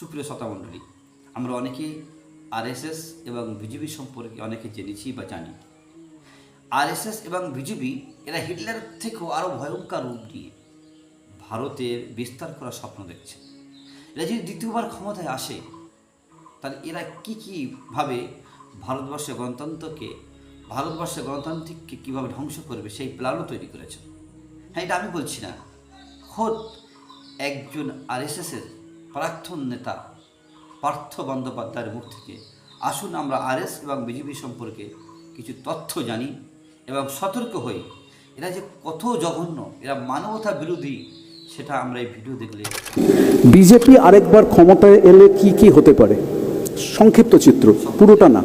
সুপ্রিয় শতামণ্ডলী আমরা অনেকে আরএসএস এবং বিজেপি সম্পর্কে অনেকে জেনেছি বা জানি। আরএসএস এবং বিজেপি, এরা হিটলারের থেকেও আরও ভয়ঙ্কর রূপ নিয়ে ভারতের বিস্তার করার স্বপ্ন দেখছে। এরা যদি দ্বিতীয়বার ক্ষমতায় আসে, তাহলে এরা কী কীভাবে ভারতবর্ষের গণতন্ত্রকে, ভারতবর্ষের গণতান্ত্রিককে কীভাবে ধ্বংস করবে, সেই প্ল্যানও তৈরি করেছে। হ্যাঁ এটা আমি বলছি না। খোদ একজন আরএসএসের প্রাক্তন নেতা পার্থ বন্দ্যোপাধ্যায়ের মুখ থেকে আসুন আমরা আরএস এবং বিজেপি সম্পর্কে কিছু তথ্য জানি এবং সতর্ক হই। এরা যে কত জঘন্য, এরা মানবতা বিরোধী, সেটা আমরা এই ভিডিও দেখলে বিজেপি আরেকবার ক্ষমতায় এলে কি কি হতে পারে? সংক্ষিপ্ত চিত্র, পুরোটা না।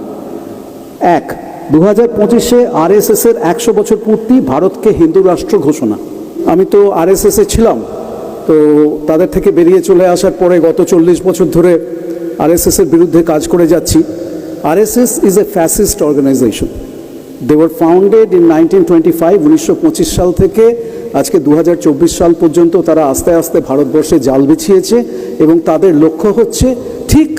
এক দু হাজার পঁচিশে আরএসএসের একশো বছর পূর্তি ভারতকে হিন্দু রাষ্ট্র ঘোষণা। আমি তো আরএসএসে ছিলাম। তো তাদের থেকে বেরিয়ে চলে আসার পরে গত চল্লিশ বছর ধরে আরএসএসের বিরুদ্ধে কাজ করে যাচ্ছি। RSS is a fascist organisation they were founded in nineteen twenty five উনিশশো পঁচিশ সাল থেকে আজকে দু হাজার চব্বিশ সাল পর্যন্ত তারা আস্তে আস্তে ভারতবর্ষে জাল বিছিয়েছে এবং তাদের লক্ষ্য হচ্ছে ঠিক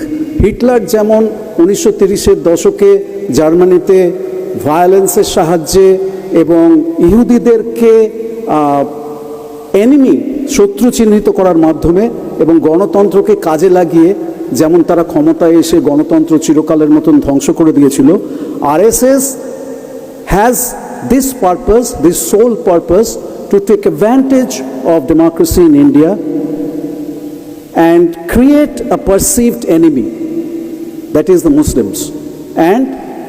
হিটলার যেমন উনিশশো তিরিশের দশকে জার্মানিতে ভায়োলেন্সের সাহায্যে এবং ইহুদিদেরকে এনিমি শত্রু চিহ্নিত করার মাধ্যমে এবং গণতন্ত্রকে কাজে লাগিয়ে যেমন তারা ক্ষমতায় এসে গণতন্ত্র চিরকালের মতন ধ্বংস করে দিয়েছিল RSS has this purpose this sole purpose to take advantage of democracy in India and create a perceived enemy that is the Muslims and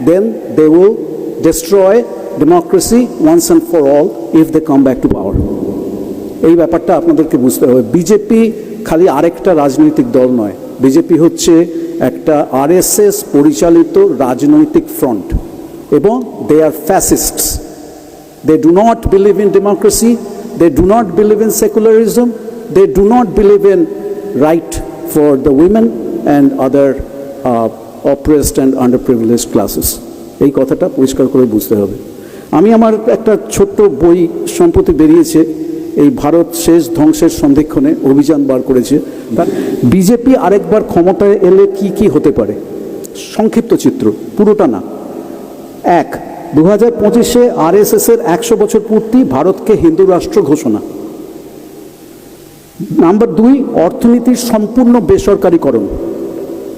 then they will destroy democracy once and for all if they come back to power এই ব্যাপারটা আপনাদেরকে বুঝতে হবে। BJP খালি আরেকটা রাজনৈতিক দল নয়। বিজেপি হচ্ছে একটা আরএসএস পরিচালিত রাজনৈতিক ফ্রন্ট এবং they are fascists they do not believe in democracy they do not believe in secularism they do not believe in right for the women and other oppressed and under privilege classes এই কথাটা পরিষ্কার করে বুঝতে হবে। আমি আমার একটা ছোট্ট বই সম্প্রতি বেরিয়েছে। এই ভারত শেষ ধ্বংসের সন্ধিক্ষণে অভিযান বার করেছে। তার বিজেপি আরেকবার ক্ষমতায় এলে কি কি হতে পারে? সংক্ষিপ্ত চিত্র, পুরোটা না। এক দু হাজার পঁচিশে আরএসএসের একশো বছর পূর্তি ভারতকে হিন্দু রাষ্ট্র ঘোষণা। নাম্বার দুই, অর্থনীতির সম্পূর্ণ বেসরকারীকরণ।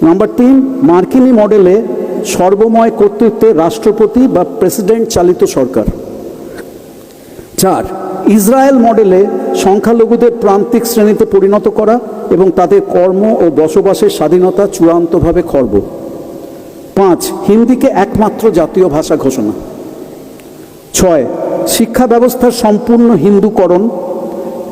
নাম্বার তিন, মার্কিনী মডেলে সর্বময় কর্তৃত্বে রাষ্ট্রপতি বা প্রেসিডেন্ট চালিত সরকার। চার ইসরায়েল মডেলে সংখ্যালঘুদের প্রান্তিক শ্রেণীতে পরিণত করা এবং তাদের কর্ম ও বসবাসের স্বাধীনতা চূড়ান্তভাবে খর্ব। পাঁচ, হিন্দিকে একমাত্র জাতীয় ভাষা ঘোষণা। ছয়, শিক্ষা ব্যবস্থার সম্পূর্ণ হিন্দুকরণ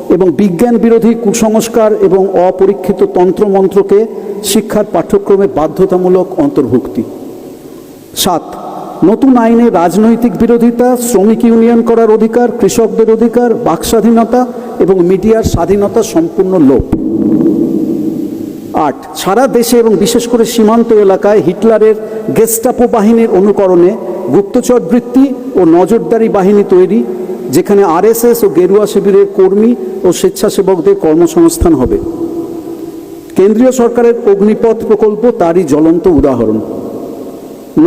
এবং বিজ্ঞান বিরোধী কুসংস্কার এবং অপরীক্ষিত তন্ত্রমন্ত্রকে শিক্ষার পাঠ্যক্রমে বাধ্যতামূলক অন্তর্ভুক্তি। সাত নতুন আইনে রাজনৈতিক বিরোধিতা, শ্রমিক ইউনিয়ন করার অধিকার, কৃষকদের অধিকার, বাক স্বাধীনতা এবং মিডিয়ার স্বাধীনতা সম্পূর্ণ লোপ। আট, সারা দেশে এবং বিশেষ করে সীমান্ত এলাকায় হিটলারের গেস্টাপো বাহিনীর অনুকরণে গুপ্তচর বৃত্তি ও নজরদারি বাহিনী তৈরি, যেখানে আরএসএস ও গেরুয়া শিবিরের কর্মী ও স্বেচ্ছাসেবকদের কর্মসংস্থান হবে। কেন্দ্রীয় সরকারের অগ্নিপথ প্রকল্প তারই জ্বলন্ত উদাহরণ।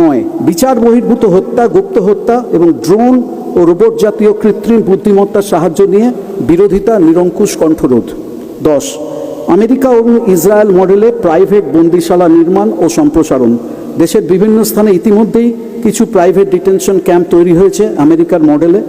নয়, বিচার বহির্ভূত হত্যা, গুপ্ত হত্যা এবং ড্রোন ও রোবট জাতীয় কৃত্রিম বুদ্ধিমত্তার সাহায্য নিয়ে বিরোধিতা, নিরঙ্কুশ কণ্ঠরোধ। দশ, আমেরিকা এবং ইসরায়েল মডেলে প্রাইভেট বন্দিশালা নির্মাণ ও সম্প্রসারণ। দেশের বিভিন্ন স্থানে ইতিমধ্যেই কিছু প্রাইভেট ডিটেনশন ক্যাম্প তৈরি হয়েছে আমেরিকার মডেলে।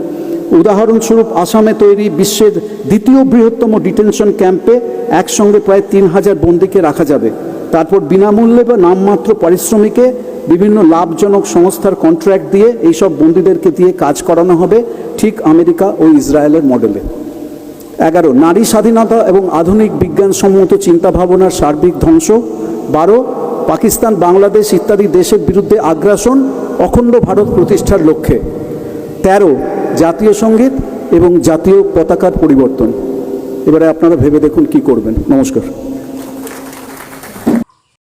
উদাহরণস্বরূপ আসামে তৈরি বিশ্বের দ্বিতীয় বৃহত্তম ডিটেনশন ক্যাম্পে একসঙ্গে প্রায় তিন হাজার বন্দিকে রাখা যাবে। তারপর বিনামূল্যে বা নামমাত্র পারিশ্রমিকে বিভিন্ন লাভজনক সংস্থার কন্ট্রাক্ট দিয়ে এইসব বন্দীদেরকে দিয়ে কাজ করানো হবে ঠিক আমেরিকা ও ইসরায়েলের মডেলে এগারো, নারী স্বাধীনতা এবং আধুনিক বিজ্ঞানসম্মত চিন্তাভাবনার সার্বিক ধ্বংস। বারো, পাকিস্তান, বাংলাদেশ ইত্যাদি দেশের বিরুদ্ধে আগ্রাসন, অখণ্ড ভারত প্রতিষ্ঠার লক্ষ্যে। তেরো, জাতীয় সংগীত এবং জাতীয় পতাকার পরিবর্তন। এবারে আপনারা ভেবে দেখুন কি করবেন। নমস্কার।